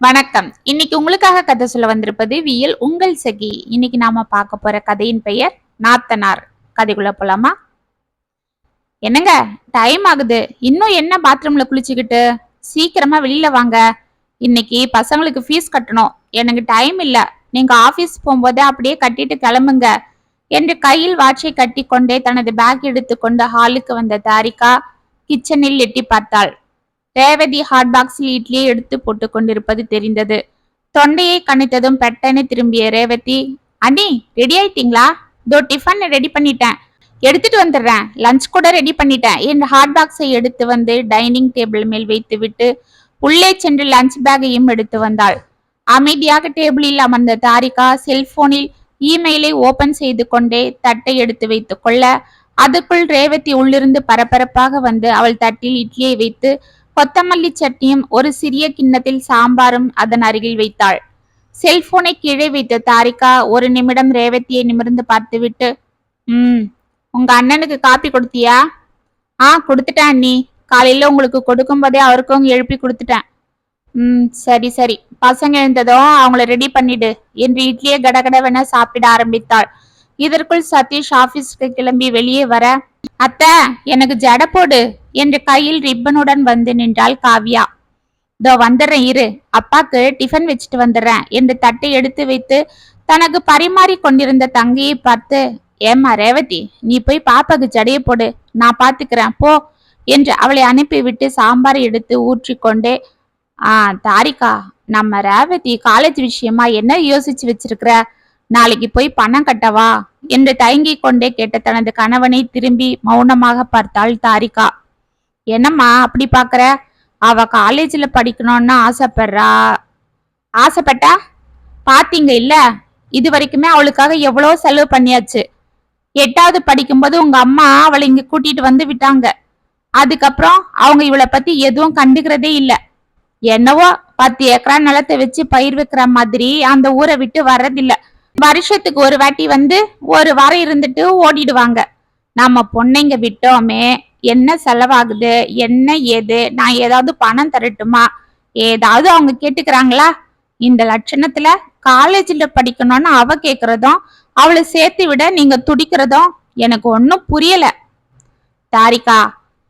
வணக்கம். இன்னைக்கு உங்களுக்காக கதை சொல்ல வந்திருப்பது வியல் உங்கள் சகி. இன்னைக்கு நாம பார்க்க போற கதையின் பெயர் நாத்தனார். கதைக்குள்ள போலாமா? என்னங்க? டைம் ஆகுது. இன்னும் என்ன பாத்ரூம்ல குளிச்சுக்கிட்டு? சீக்கிரமா வெளியில வாங்க. இன்னைக்கு பசங்களுக்கு ஃபீஸ் கட்டணும். எனக்கு டைம் இல்ல. நீங்க ஆபீஸ் போகும்போதே அப்படியே கட்டிட்டு கிளம்புங்க. என்று கையில் வாட்சை கட்டி கொண்டே தனது பேக் எடுத்துக்கொண்டு ஹாலுக்கு வந்த தாரிகா கிச்சனில் எட்டி பார்த்தாள். ரேவதி ஹாட் பாக்ஸில் இட்லியை எடுத்து போட்டு கொண்டிருப்பது தெரிந்தது. தொண்டையை கணித்ததும் பெட்டனை திரும்பிய ரேவதி அண்ணி ரெடி ஆயிட்டீங்களா? இதோ டிஃபன் ரெடி பண்ணிட்டேன். எடுத்துட்டு வந்துடுறேன். லஞ்ச் கூட ரெடி பண்ணிட்டேன். என்று ஹாட் பாக்ஸை எடுத்து வந்து டைனிங் டேபிள் மேல் வைத்துவிட்டு உள்ளே சென்று லஞ்ச் பேக்கையும் எடுத்து வந்தாள். அமைதியாக டேபிளில் அமர்ந்த தாரிகா செல்போனில் இமெயிலை ஓபன் செய்து கொண்டே தட்டை எடுத்து வைத்துக் கொள்ள அதுக்குள் ரேவதி உள்ளிருந்து பரபரப்பாக வந்து அவள் தட்டில் இட்லியை வைத்து கொத்தமல்லி சட்னியும் ஒரு சிறிய கிண்ணத்தில் சாம்பாரும் அதன் அருகில் வைத்தாள். செல்போனை கீழே வைத்த தாரிகா ஒரு நிமிடம் ரேவதியை நிமிர்ந்து பார்த்துவிட்டு ம் உங்க அண்ணனுக்கு காப்பி கொடுத்தியா? ஆ கொடுத்துட்டேன் அண்ணி. காலையில உங்களுக்கு கொடுக்கும்போதே அவருக்கும் எழுப்பி கொடுத்துட்டேன். ம் சரி சரி. பசங்க எழுந்ததும் அவங்கள ரெடி பண்ணிடு. என்று இட்லியை கடகடவென சாப்பிட ஆரம்பித்தாள். இதற்குள் சதீஷ் ஆபீஸ்க்கு கிளம்பி வெளியே வர அத்தை எனக்கு ஜடை போடு என்று கையில் ரிப்பனுடன் வந்து நின்றாள் காவ்யா. இதோ வந்துடுறேன் இரு. அப்பாக்கு டிஃபன் வச்சுட்டு வந்துடுறேன் என்று தட்டை எடுத்து வைத்து தனக்கு பரிமாறி கொண்டிருந்த தங்கையை பார்த்து ஏம்மா ரேவதி நீ போய் பாப்பாக்கு ஜடையை போடு. நான் பாத்துக்கிறேன். போ என்று அவளை அனுப்பிவிட்டு சாம்பாரை எடுத்து ஊற்றி கொண்டே ஆ தாரிகா நம்ம ரேவதி காலேஜ் விஷயமா என்ன யோசிச்சு வச்சிருக்கிற? நாளைக்கு போய் பணம் கட்டவா? என்று தயங்கிக் கொண்டே கேட்ட தனது கணவனை திரும்பி மௌனமாக பார்த்தாள் தாரிகா. என்னம்மா அப்படி பாக்குற அவ காலேஜ்ல படிக்கணும்னு ஆசைப்படுறா. ஆசைப்பட்டா? பாத்தீங்க இல்ல? இது வரைக்குமே அவளுக்காக எவ்வளோ செலவு பண்ணியாச்சு. எட்டாவது படிக்கும்போது உங்க அம்மா அவளை இங்க கூட்டிட்டு வந்து விட்டாங்க. அதுக்கப்புறம் அவங்க இவளை பத்தி எதுவும் கண்டுக்கிறதே இல்ல. என்னவோ பத்து ஏக்கரா நிலத்தை வச்சு பயிர் வைக்கிற மாதிரி அந்த ஊரை விட்டு வர்றதில்லை. வருஷத்துக்கு ஒரு வாட்டி வந்து ஒரு வாரம் இருந்துட்டு ஓடிடுவாங்க. நம்ம பொண்ணைங்க விட்டோமே என்ன செலவாகுது என்ன ஏது நான் ஏதாவது பணம் தரட்டுமா? ஏதாவது அவங்க கேட்டுக்கிறாங்களா? இந்த லட்சணத்துல காலேஜ்ல படிக்கணும்னு அவ கேக்குறதும் அவளை சேர்த்து விட நீங்க துடிக்கிறதும் எனக்கு ஒன்றும் புரியல. தாரிகா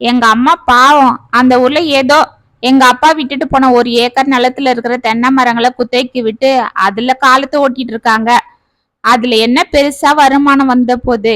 எங்க அம்மா பாவம். அந்த ஊர்ல ஏதோ எங்க அப்பா விட்டுட்டு போன ஒரு ஏக்கர் நிலத்துல இருக்கிற தென்னை மரங்களை குத்தைக்கு விட்டு அதுல காலத்தை ஓட்டிட்டு இருக்காங்க. அதுல என்ன பெருசா வருமானம் வந்த போது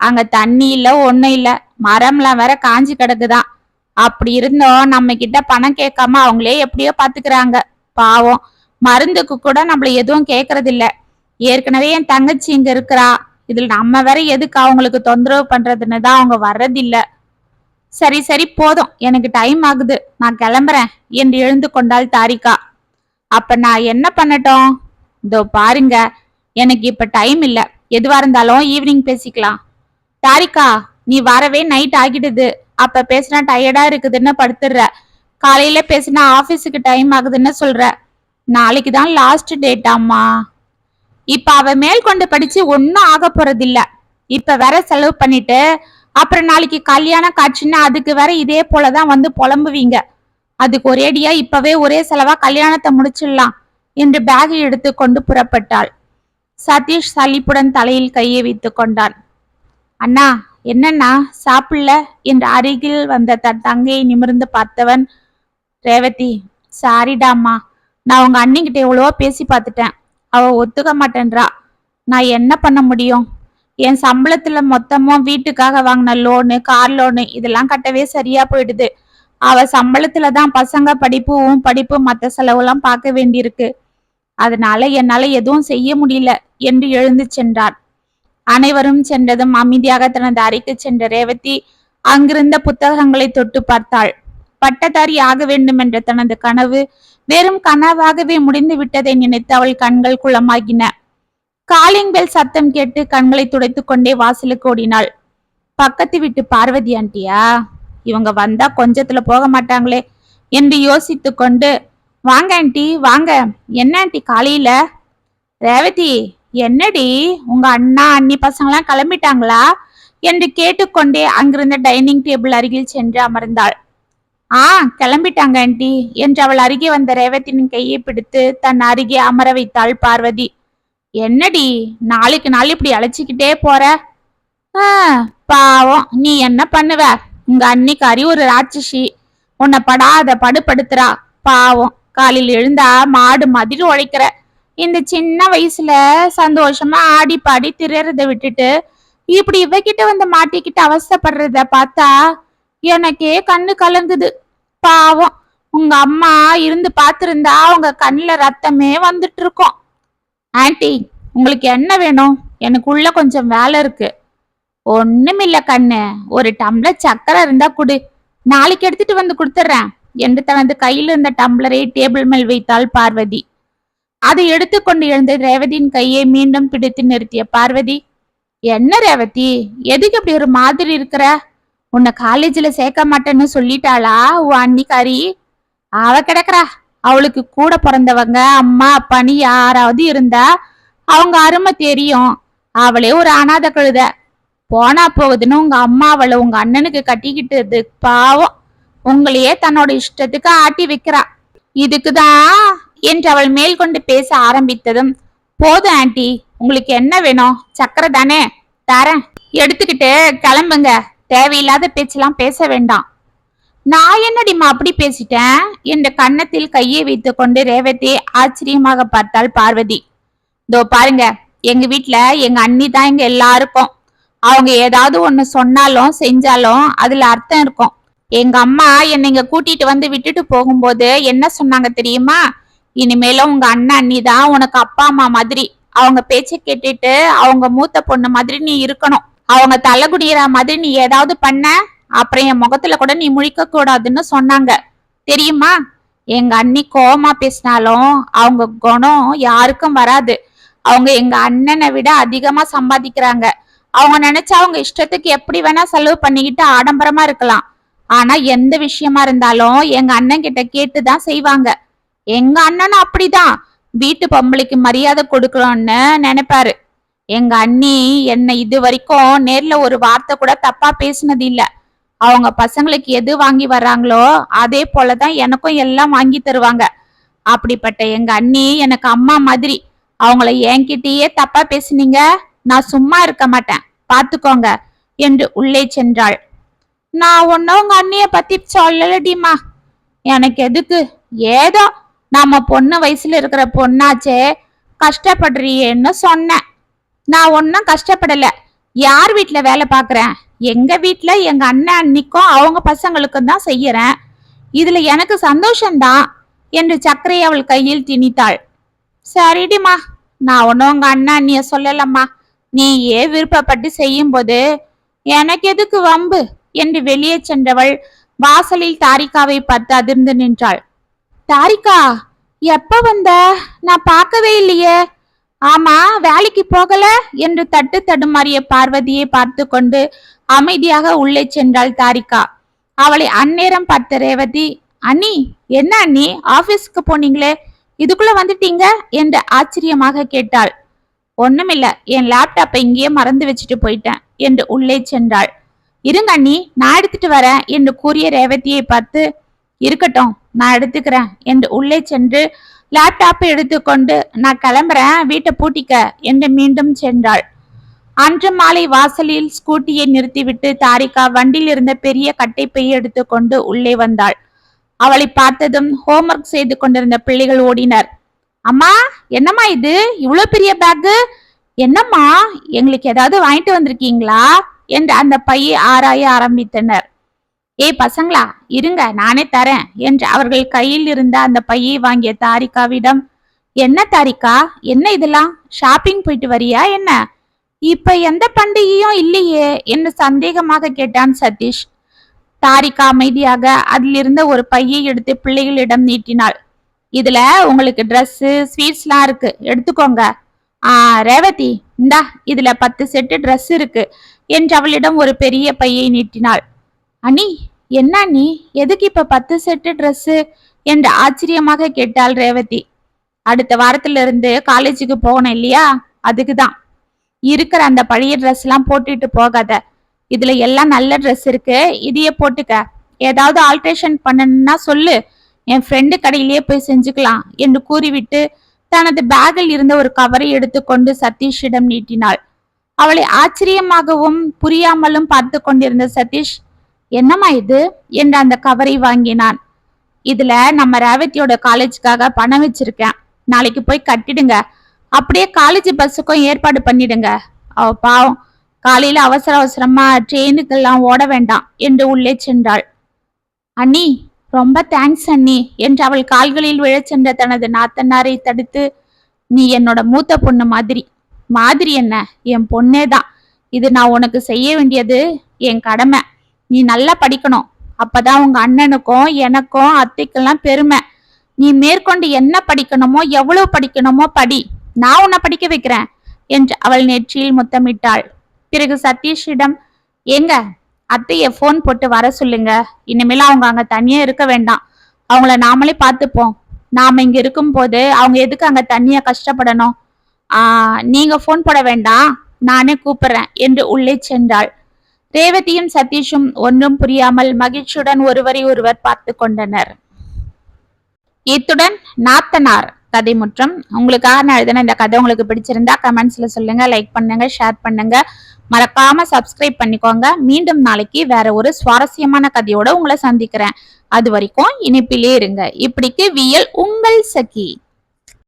அங்க தண்ணி இல்ல ஒண்ணும் இல்ல மரம்லாம் வேற காஞ்சி கிடக்குதான் அப்படி இருந்தோம். நம்ம கிட்ட பணம் கேட்காம அவங்களே எப்படியோ பாத்துக்கிறாங்க. பாவம். மருந்துக்கு கூட நம்மள எதுவும் கேக்குறது இல்ல. ஏற்கனவே என் தங்கச்சி இங்க இருக்கிறா. இதுல நம்ம வேற எதுக்கு அவங்களுக்கு தொந்தரவு பண்றதுன்னு தான் அவங்க வர்றதில்ல சரி சரி போதும். எனக்கு டைம் ஆகுது. நான் கிளம்புறேன். என்று எழுந்து கொண்டாள் தாரிகா. அப்ப நான் என்ன பண்ணட்டும்? இதோ பாருங்க. எனக்கு இப்ப டைம் இல்ல. எதுவா இருந்தாலும் ஈவினிங் பேசிக்கலாம். தாரிகா நீ வரவே நைட் ஆகிடுது. அப்ப பேசினா டயர்டா இருக்குதுன்னு படுத்துடுற. காலையில பேசினா ஆபீஸுக்கு டைம் ஆகுதுன்னு சொல்ற. நாளைக்கு தான் லாஸ்ட் டேட் அம்மா. இப்ப அவ மேல் கொண்டு படிச்சு ஒன்னும் ஆக போறதில்ல. இப்ப வேற செலவு பண்ணிட்டு அப்புறம் நாளைக்கு கல்யாண காட்சின்னா அதுக்கு வேற இதே போலதான் வந்து புலம்புவீங்க. அதுக்கு ஒரேடியா இப்பவே ஒரே செலவா கல்யாணத்தை முடிச்சிடலாம் என்று பேகை எடுத்து கொண்டு புறப்பட்டாள். சதீஷ் சலிப்புடன் தலையில் கையை வைத்துக் கொண்டான். அண்ணா என்னண்ணா? சாப்பிடல? என்று அருகில் வந்த தன் தங்கையை நிமிர்ந்து பார்த்தவன் ரேவதி சாரிடாம்மா. நான் உங்க அண்ணிக்கிட்ட எவ்வளவோ பேசி பார்த்துட்டேன். அவ ஒத்துக்க மாட்டேன்றா. நான் என்ன பண்ண முடியும்? என் சம்பளத்துல மொத்தமும் வீட்டுக்காக வாங்கின லோனு கார் லோனு இதெல்லாம் கட்டவே சரியா போயிடுது. அவ சம்பளத்துல தான் பசங்க படிப்பு உன் படிப்பு மத்த செலவெல்லாம் பார்க்க வேண்டியிருக்கு. அதனால என்னால எதுவும் செய்ய முடியல என்று எழுந்து சென்றார் அனைவரும் சென்றதும் அமைதியாக தனது அறைக்கு சென்ற ரேவதி அங்கிருந்த புத்தகங்களை தொட்டு பார்த்தாள். பட்டதாரி ஆக வேண்டும் என்ற தனது கனவு வெறும் கனவாகவே முடிந்து விட்டதை நினைத்து அவள் கண்கள் குளமாகின. காலிங் பெல் சத்தம் கேட்டு கண்களை துடைத்துக் கொண்டே வாசலுக்கு ஓடினாள். பக்கத்து வீட்டு பார்வதி ஆண்டியா? இவங்க வந்தா கொஞ்சத்துல போக மாட்டாங்களே என்று யோசித்து கொண்டு வாங்க ஆண்டி வாங்க. என்ன ஆண்டி காலையில? ரேவதி என்னடி? உங்க அண்ணா அண்ணி பசங்களாம் கிளம்பிட்டாங்களா? என்று கேட்டுக்கொண்டே அங்கிருந்த டைனிங் டேபிள் அருகில் சென்று அமர்ந்தாள். ஆ கிளம்பிட்டாங்க ஆண்டி என்று அவள் அருகே வந்த ரேவதியின் கையை பிடித்து தன் அருகே அமர வைத்தாள் பார்வதி. என்னடி நாளுக்கு நாள் இப்படி அழைச்சிக்கிட்டே போற? ஆ, பாவம் நீ என்ன பண்ணுவ? உங்க அன்னிக்காரி ஒரு ராட்சசி உன்னை படாத படுபடுத்துறா. பாவம். காலையில் எழுந்தா மாடு மாதிரி உழைக்கிற. இந்த சின்ன வயசுல சந்தோஷமா ஆடி பாடி திரியறத விட்டுட்டு இப்படி இவகிட்ட வந்து மாட்டிக்கிட்டு அவசப்படுறத பார்த்தா எனக்கே கண்ணு கலங்குது. பாவம் உங்க அம்மா இருந்து பார்த்திருந்தா அவங்க கண்ணில் ரத்தமே வந்துட்டு இருக்கோம் ஆன்ட்டி உங்களுக்கு என்ன வேணும்? எனக்கு உள்ள கொஞ்சம் வேலை இருக்கு. ஒண்ணுமில்ல கண்ணு ஒரு டம்ளர் சக்கரை இருந்தா குடு. நாளைக்கு எடுத்துட்டு வந்து கொடுத்துட்றேன். என்று தனது கையில் இருந்த டம்ளரை டேபிள் மேல் வைத்தாள் பார்வதி. அதை எடுத்துக்கொண்டு எழுந்த ரேவதியின் கையை மீண்டும் பிடித்து நிறுத்திய பார்வதி என்ன ரேவதி எதுக்கு இப்படி ஒரு மாதிரி இருக்கிற? உன்னை காலேஜில் சேர்க்க மாட்டேன்னு சொல்லிட்டாளா உன் அன்னிக்காரி? அவ கிடக்குறா. அவளுக்கு கூட பிறந்தவங்க அம்மா அப்பான்னு யாராவது இருந்தா அவங்க அருமை தெரியும். அவளே ஒரு அனாதை கழுத. போனா போகுதுன்னு உங்க அம்மா அவளை உங்க அண்ணனுக்கு கட்டிக்கிட்டது பாவம். உங்களையே தன்னோட இஷ்டத்துக்கு ஆட்டி வைக்கிறா. இதுக்குதா? என்று அவள் மேல் கொண்டு பேச ஆரம்பித்ததும் போதும் ஆண்டி உங்களுக்கு என்ன வேணும்? சக்கரை தானே? தரேன். எடுத்துக்கிட்டு கிளம்புங்க. தேவையில்லாத பேச்செல்லாம் பேச வேண்டாம். நான் என்னடிமா அப்படி பேசிட்டேன்? என்ற கன்னத்தில் கையை வைத்துக்கொண்டு ரேவதி ஆச்சரியமாக பார்த்தாள் பார்வதி. இதோ பாருங்க எங்க வீட்டுல எங்க அண்ணி தான் இங்க எல்லாருக்கும். அவங்க ஏதாவது ஒண்ணு சொன்னாலும் செஞ்சாலும் அதுல அர்த்தம் இருக்கும். எங்க அம்மா என்னை இங்க கூட்டிட்டு வந்து விட்டுட்டு போகும்போது என்ன சொன்னாங்க தெரியுமா? இனிமேலும் உங்க அண்ணன் அண்ணி தான் உனக்கு அப்பா அம்மா மாதிரி. அவங்க பேச்ச கேட்டுட்டு அவங்க மூத்த பொண்ணு மாதிரி நீ இருக்கணும். அவங்க தலை குடியிற மாதிரி நீ ஏதாவது பண்ண அப்புறம் என் முகத்துல கூட நீ முழிக்க கூடாதுன்னு சொன்னாங்க. தெரியுமா? எங்க அண்ணி கோமா பேசினாலும் அவங்க குணம் யாருக்கும் வராது. அவங்க எங்க அண்ணனை விட அதிகமா சம்பாதிக்கிறாங்க. அவங்க நினைச்சா அவங்க இஷ்டத்துக்கு எப்படி வேணா செலவு பண்ணிக்கிட்டு ஆடம்பரமா இருக்கலாம். ஆனா எந்த விஷயமா இருந்தாலும் எங்க அண்ணன் கிட்ட கேட்டுதான் செய்வாங்க. எங்க அண்ணனும் அப்படிதான். வீட்டு பொம்பளைக்கு மரியாதை கொடுக்கணும்னு நினைப்பாரு. எங்க அண்ணி என்னை இது வரைக்கும் நேர்ல ஒரு வார்த்தை கூட தப்பா பேசினது இல்ல. அவங்க பசங்களுக்கு எது வாங்கி வர்றாங்களோ அதே போலதான் எனக்கும் எல்லாம் வாங்கி தருவாங்க. அப்படிப்பட்ட எங்க அண்ணி எனக்கு அம்மா மாதிரி. அவங்கள என்கிட்டயே தப்பா பேசுனீங்க. நான் சும்மா இருக்க மாட்டேன். பாத்துக்கோங்க. என்று உள்ளே சென்றாள். நான் ஒன்னும் உங்க அண்ணிய பத்தி சொல்லலடிமா எனக்கு எதுக்கு? ஏதோ நம்ம பொண்ணு வயசுல இருக்கிற பொண்ணாச்சே கஷ்டப்படுறியேன்னு சொன்னேன். நான் ஒன்னும் கஷ்டப்படல. யார் வீட்ல வேலை பார்க்குறேன் எங்க வீட்ல எங்க அண்ணன் அன்னிக்கும் அவங்க பசங்களுக்கும் தான் செய்யறேன். இதுல எனக்கு சந்தோஷம்தான் என்று சக்கரை அவள் கையில் திணித்தாள். சரிடிமா நான் ஒன்று உங்க அண்ணன் அண்ணிய சொல்லலம்மா. நீ ஏ விருப்பப்பட்டு செய்யும்போது எனக்கு எதுக்கு வம்பு? என்று வெளியே சென்றவள் வாசலில் தாரிகாவை பார்த்து அதிர்ந்து நின்றாள். தாரிகா எப்ப வந்த? நான் பார்க்கவே இல்லையே. ஆமா வேலைக்கு போகல? என்று தட்டு தடுமாறிய பார்வதியை பார்த்து கொண்டு அமைதியாக உள்ளே சென்றாள் தாரிகா. அவளை அந்நேரம் பார்த்த ரேவதி அண்ணி என்ன அண்ணி ஆபீஸ்க்கு போனீங்களே இதுக்குள்ள வந்துட்டீங்க? என்று ஆச்சரியமாக கேட்டாள். ஒண்ணுமில்ல என் லேப்டாப்பை இங்கேயே மறந்து வச்சுட்டு போயிட்டேன் என்று உள்ளே சென்றாள். இருங்கண்ணி நான் எடுத்துட்டு வரேன் என்று கூறிய ரேவதியை பார்த்து இருக்கட்டும் நான் எடுத்துக்கிறேன் என்று உள்ளே சென்று லேப்டாப்பை எடுத்துக்கொண்டு நான் கிளம்புறேன் வீட்டை பூட்டிக்க என்று மீண்டும் சென்றாள். அன்று மாலை வாசலில் ஸ்கூட்டியை நிறுத்திவிட்டு தாரிகா வண்டியில் இருந்த பெரிய கட்டைப்பையை எடுத்துக்கொண்டு உள்ளே வந்தாள். அவளை பார்த்ததும் ஹோம்ஒர்க் செய்து கொண்டிருந்த பிள்ளைகள் ஓடினர். அம்மா என்னம்மா இது? இவ்வளோ பெரிய பேக்கு என்னம்மா? எங்களுக்கு ஏதாவது வாங்கிட்டு வந்திருக்கீங்களா? என்று அந்த பையை ஆராய ஆரம்பித்தனர். ஏய் பசங்களா இருங்க நானே தரேன் என்று அவர்கள் கையில் இருந்த அந்த பையை வாங்கிய தாரிகாவிடம் என்ன தாரிகா என்ன இதெல்லாம்? ஷாப்பிங் போயிட்டு வரியா என்ன? இப்ப எந்த பண்டிகையும் இல்லையே என்று சந்தேகமாக கேட்டான் சதீஷ். தாரிகா அமைதியாக அதிலிருந்த ஒரு பையை எடுத்து பிள்ளைகளிடம் நீட்டினாள். இதுல உங்களுக்கு ட்ரெஸ்ஸு ஸ்வீட்ஸ்லாம் இருக்கு எடுத்துக்கோங்க. ஆ ரேவதி இந்தா இதுல பத்து செட்டு ட்ரெஸ் இருக்கு. என்று அவளிடம் ஒரு பெரிய பையை நீட்டினாள். அனி என்ன நீ எதுக்கு இப்ப பத்து செட்டு ட்ரெஸ்ஸு என்று ஆச்சரியமாக கேட்டாள் ரேவதி. அடுத்த வாரத்திலிருந்து காலேஜுக்கு போகணும் இல்லையா? அதுக்கு தான் இருக்கிற அந்த பழைய ட்ரெஸ் எல்லாம் போட்டுட்டு போகாத. இதுல எல்லாம் நல்ல ட்ரெஸ் இருக்கு. இதையே போட்டுக்க. ஏதாவது ஆல்ட்ரேஷன் பண்ணணும்னா சொல்லு. என் ஃப்ரெண்டு கடையிலேயே போய் செஞ்சுக்கலாம் என்று கூறிவிட்டு தனது பேக்கில் இருந்த ஒரு கவரை எடுத்துக்கொண்டு சதீஷிடம் நீட்டினாள். அவளை ஆச்சரியமாகவும் புரியாமலும் பார்த்து கொண்டிருந்த சதீஷ் என்னம்மா இது? என்று அந்த கவரை வாங்கினான். இதுல நம்ம ரேவதியோட காலேஜுக்காக பணம் வச்சிருக்கேன். நாளைக்கு போய் கட்டிடுங்க. அப்படியே காலேஜ் பஸ்ஸுக்கும் ஏற்பாடு பண்ணிடுங்க. அவ பாவம். காலையில அவசர அவசரமா ட்ரெயினுக்கெல்லாம் ஓட வேண்டாம் என்று உள்ளே சென்றாள். அண்ணி ரொம்ப தேங்க்ஸ் அண்ணி என்று அவள் கால்களில் விழச் சென்ற தனது நாத்தனாரை தடுத்து நீ என்னோட மூத்த பொண்ணு மாதிரி. மாதிரி என்ன? என் பொண்ணே தான். இது நான் உனக்கு செய்ய வேண்டியது என் கடமை. நீ நல்லா படிக்கணும். அப்பதான் உங்க அண்ணனுக்கும் எனக்கும் அத்தைக்கெல்லாம் பெருமை. நீ மேற்கொண்டு என்ன படிக்கணுமோ எவ்வளவு படிக்கணுமோ படி. நான் உன்னை படிக்க வைக்கிறேன் என்று அவள் நெற்றியில் முத்தமிட்டாள். பிறகு சதீஷிடம் ஏங்க அத்தைய ஃபோன் போட்டு வர சொல்லுங்க. இனிமேல் அவங்க அங்க தனியா இருக்க வேண்டாம். அவங்கள நாமளே பார்த்துப்போம். நாம இங்க இருக்கும்போது அவங்க எதுக்கு அங்க தனியா கஷ்டப்படணும்? நீங்க ஃபோன் போட வேண்டாம். நானே கூப்பிடுறேன். என்று உள்ளே சென்றாள். ரேவதியும் சதீஷும் ஒன்றும் புரியாமல் மகிழ்ச்சியுடன் ஒருவரை ஒருவர் பார்த்து கொண்டனர். இத்துடன் நாத்தனார் கதை முற்றம். உங்களுக்காக நான் எழுதின இந்த கதை உங்களுக்கு பிடிச்சிருந்தா கமெண்ட்ஸ்ல சொல்லுங்க லைக் பண்ணுங்க ஷேர் பண்ணுங்க. மறக்காம சப்ஸ்கிரைப் பண்ணிக்கோங்க. மீண்டும் நாளைக்கு வேற ஒரு சுவாரஸ்யமான கதையோட உங்களை சந்திக்கிறேன். அது வரைக்கும் இனிப்பிலே இருங்க. இப்படிக்கு வியல் உங்கள் சகி.